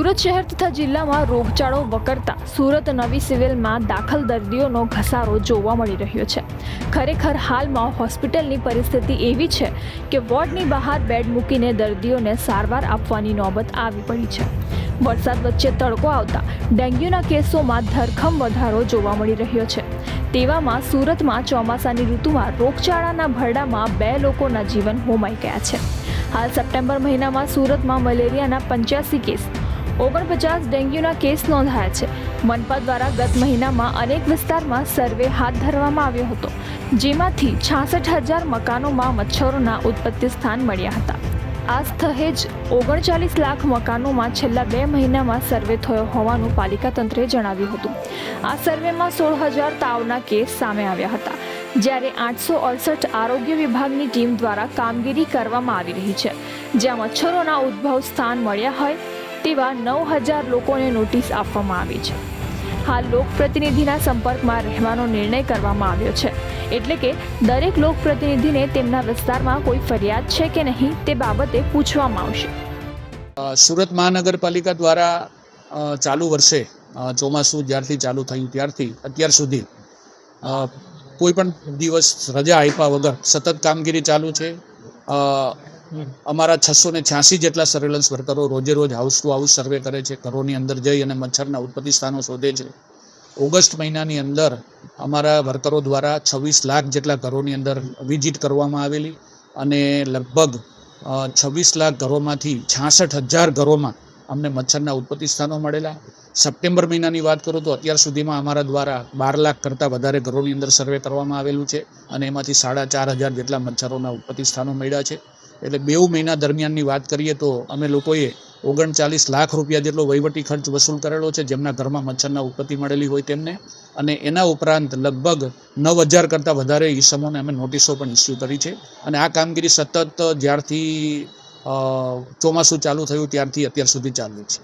સુરત શહેર તથા જિલ્લામાં રોગચાળો વકરતા સુરત નવી સિવિલમાં દાખલ દર્દીઓનો ઘસારો જોવા મળી રહ્યો છે. ખરેખર હાલમાં હોસ્પિટલની પરિસ્થિતિ એવી છે કે વોર્ડની બહાર બેડ મૂકીને દર્દીઓને સારવાર આપવાની નોબત આવી પડી છે. વરસાદ વચ્ચે તડકો આવતા ડેન્ગ્યુના કેસોમાં ધરખમ વધારો જોવા મળી રહ્યો છે. તેવામાં સુરતમાં ચોમાસાની ઋતુમાં રોગચાળાના ભરડામાં બે લોકોના જીવન હોમાઈ ગયા છે. હાલ સપ્ટેમ્બર મહિનામાં સુરતમાં મલેરિયાના પંચ્યાસી કેસ ઓગણપચાસ ડેન્ગ્યુના કેસ નોંધાયા છે. મનપા દ્વારા ગત મહિનામાં અનેક વિસ્તારમાં સર્વે હાથ ધરવામાં આવ્યો હતો, જેમાંથી છાસઠ હજાર મકાનોમાં મચ્છરોના ઉત્પત્તિ સ્થાન મળ્યા હતા. આ સ્થળે જ ઓગણચાલીસ લાખ મકાનોમાં છેલ્લા બે મહિનામાં સર્વે થયો હોવાનું પાલિકા તંત્રે જણાવ્યું હતું. આ સર્વેમાં સોળ હજાર તાવના કેસ સામે આવ્યા હતા, જ્યારે આઠસો અડસઠ આરોગ્ય વિભાગની ટીમ દ્વારા કામગીરી કરવામાં આવી રહી છે. જ્યાં મચ્છરોના ઉદ્ભવ સ્થાન મળ્યા હોય તેવા નવ હજાર લોકોને નોટિસ આપવામાં આવી છે. હાલ લોકપ્રતિનિધિના સંપર્કમાં રહેવાનો નિર્ણય કરવામાં આવ્યો છે. એટલે કે દરેક લોકપ્રતિનિધિને તેમના વિસ્તારમાં કોઈ ફરિયાદ છે કે નહીં તે બાબતે પૂછવામાં આવશે. સુરત મહાનગરપાલિકા દ્વારા ચાલુ વર્ષે ચોમાસું જ્યારથી ચાલુ થયું ત્યારથી અત્યાર સુધી કોઈ પણ દિવસ રજા આપ્યા વગર સતત કામગીરી ચાલુ છે. અમારા છસો ને છ્યાસી જેટલા સર્વેલન્સ વર્કરો રોજે રોજ હાઉસ ટુ હાઉસ સર્વે કરે છે, ઘરોની અંદર જઈ અને મચ્છરના ઉત્પત્તિ સ્થાનો શોધે છે. ઓગસ્ટ મહિનાની અંદર અમારા વર્કરો દ્વારા છવ્વીસ લાખ જેટલા ઘરોની અંદર વિઝિટ કરવામાં આવેલી અને લગભગ છવ્વીસ લાખ ઘરોમાંથી છાસઠ હજાર ઘરોમાં અમને મચ્છરના ઉત્પત્તિ સ્થાનો મળેલા. સપ્ટેમ્બર મહિનાની વાત કરું તો અત્યાર સુધીમાં અમારા દ્વારા બાર લાખ કરતાં વધારે ઘરોની અંદર સર્વે કરવામાં આવેલું છે અને એમાંથી સાડા ચાર હજાર જેટલા મચ્છરોના ઉત્પત્તિ સ્થાનો મળ્યા છે. એટલે બેઉ મહિના દરમિયાનની વાત કરીએ તો અમે લોકોએ ઓગણચાલીસ લાખ રૂપિયા જેટલો વહીવટી ખર્ચ વસૂલ કરેલો છે, જેમના ઘરમાં મચ્છરના ઉત્પત્તિ મળેલી હોય તેમને. અને એના ઉપરાંત લગભગ નવ હજાર કરતાં વધારે ઈસમોને અમે નોટિસો પણ ઇસ્યુ કરી છે. અને આ કામગીરી સતત જ્યારથી ચોમાસું ચાલુ થયું ત્યારથી અત્યાર સુધી ચાલુ છે.